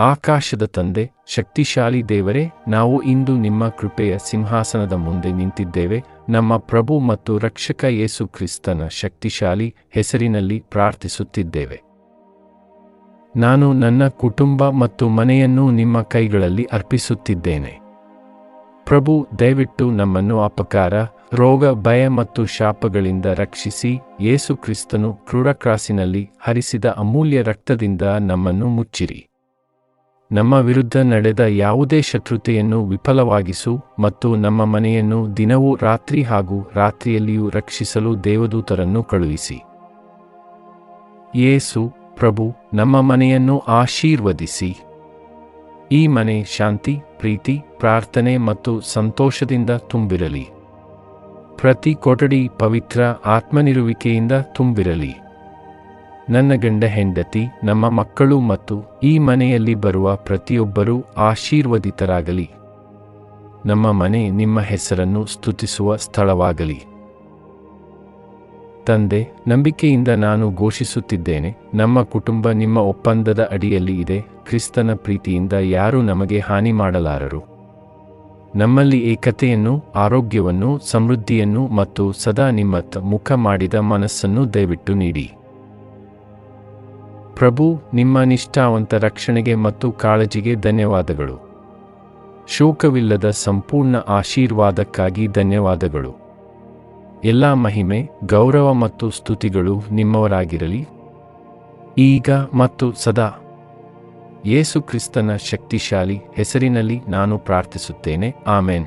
ಆಕಾಶದ ತಂದೆ, ಶಕ್ತಿಶಾಲಿ ದೇವರೇ, ನಾವು ಇಂದು ನಿಮ್ಮ ಕೃಪೆಯ ಸಿಂಹಾಸನದ ಮುಂದೆ ನಿಂತಿದ್ದೇವೆ. ನಮ್ಮ ಪ್ರಭು ಮತ್ತು ರಕ್ಷಕ ಯೇಸು ಕ್ರಿಸ್ತನ ಶಕ್ತಿಶಾಲಿ ಹೆಸರಿನಲ್ಲಿ ಪ್ರಾರ್ಥಿಸುತ್ತಿದ್ದೇವೆ. ನಾನು ನನ್ನ ಕುಟುಂಬ ಮತ್ತು ಮನೆಯನ್ನು ನಿಮ್ಮ ಕೈಗಳಲ್ಲಿ ಅರ್ಪಿಸುತ್ತಿದ್ದೇನೆ. ಪ್ರಭು, ದಯವಿಟ್ಟು ನಮ್ಮನ್ನು ಅಪಕಾರ, ರೋಗ, ಭಯ ಮತ್ತು ಶಾಪಗಳಿಂದ ರಕ್ಷಿಸಿ, ಯೇಸು ಕ್ರಿಸ್ತನು ಕ್ರೂರಕ್ರಾಸಿನಲ್ಲಿ ಹರಿಸಿದ ಅಮೂಲ್ಯ ರಕ್ತದಿಂದ ನಮ್ಮನ್ನು ಮುಚ್ಚಿರಿ. ನಮ್ಮ ವಿರುದ್ಧ ನಡೆದ ಯಾವುದೇ ಶತ್ರುತೆಯನ್ನು ವಿಫಲವಾಗಿಸು ಮತ್ತು ನಮ್ಮ ಮನೆಯನ್ನು ದಿನವೂ ರಾತ್ರಿ ಹಾಗೂ ರಾತ್ರಿಯಲ್ಲಿಯೂ ರಕ್ಷಿಸಲು ದೇವದೂತರನ್ನು ಕಳುಹಿಸಿ. ಯೇಸು ಪ್ರಭು, ನಮ್ಮ ಮನೆಯನ್ನು ಆಶೀರ್ವದಿಸಿ. ಈ ಮನೆ ಶಾಂತಿ, ಪ್ರೀತಿ, ಪ್ರಾರ್ಥನೆ ಮತ್ತು ಸಂತೋಷದಿಂದ ತುಂಬಿರಲಿ. ಪ್ರತಿ ಕೊಠಡಿ ಪವಿತ್ರ ಆತ್ಮನಿರುವಿಕೆಯಿಂದ ತುಂಬಿರಲಿ. ನನ್ನ ಗಂಡ ಹೆಂಡತಿ, ನಮ್ಮ ಮಕ್ಕಳು ಮತ್ತು ಈ ಮನೆಯಲ್ಲಿ ಬರುವ ಪ್ರತಿಯೊಬ್ಬರೂ ಆಶೀರ್ವದಿತರಾಗಲಿ. ನಮ್ಮ ಮನೆ ನಿಮ್ಮ ಹೆಸರನ್ನು ಸ್ತುತಿಸುವ ಸ್ಥಳವಾಗಲಿ. ತಂದೆ, ನಂಬಿಕೆಯಿಂದ ನಾನು ಘೋಷಿಸುತ್ತಿದ್ದೇನೆ, ನಮ್ಮ ಕುಟುಂಬ ನಿಮ್ಮ ಒಪ್ಪಂದದ ಅಡಿಯಲ್ಲಿ ಇದೆ, ಕ್ರಿಸ್ತನ ಪ್ರೀತಿಯಿಂದ ಯಾರೂ ನಮಗೆ ಹಾನಿ ಮಾಡಲಾರರು. ನಮ್ಮಲ್ಲಿ ಏಕತೆಯನ್ನು, ಆರೋಗ್ಯವನ್ನು, ಸಮೃದ್ಧಿಯನ್ನು ಮತ್ತು ಸದಾ ನಿಮ್ಮತ್ತ ಮುಖ ಮಾಡಿದ ಮನಸ್ಸನ್ನು ದಯವಿಟ್ಟು ನೀಡಿ. ಪ್ರಭು, ನಿಮ್ಮ ನಿಷ್ಠಾವಂತ ರಕ್ಷಣೆಗೆ ಮತ್ತು ಕಾಳಜಿಗೆ ಧನ್ಯವಾದಗಳು. ಶೋಕವಿಲ್ಲದ ಸಂಪೂರ್ಣ ಆಶೀರ್ವಾದಕ್ಕಾಗಿ ಧನ್ಯವಾದಗಳು. ಎಲ್ಲ ಮಹಿಮೆ, ಗೌರವ ಮತ್ತು ಸ್ತುತಿಗಳು ನಿಮ್ಮವರಾಗಿರಲಿ. ಈಗ ಮತ್ತು ಸದಾ. ಯೇಸು ಕ್ರಿಸ್ತನ ಶಕ್ತಿಶಾಲಿ ಹೆಸರಿನಲ್ಲಿ ನಾನು ಪ್ರಾರ್ಥಿಸುತ್ತೇನೆ. ಆಮೇನ್.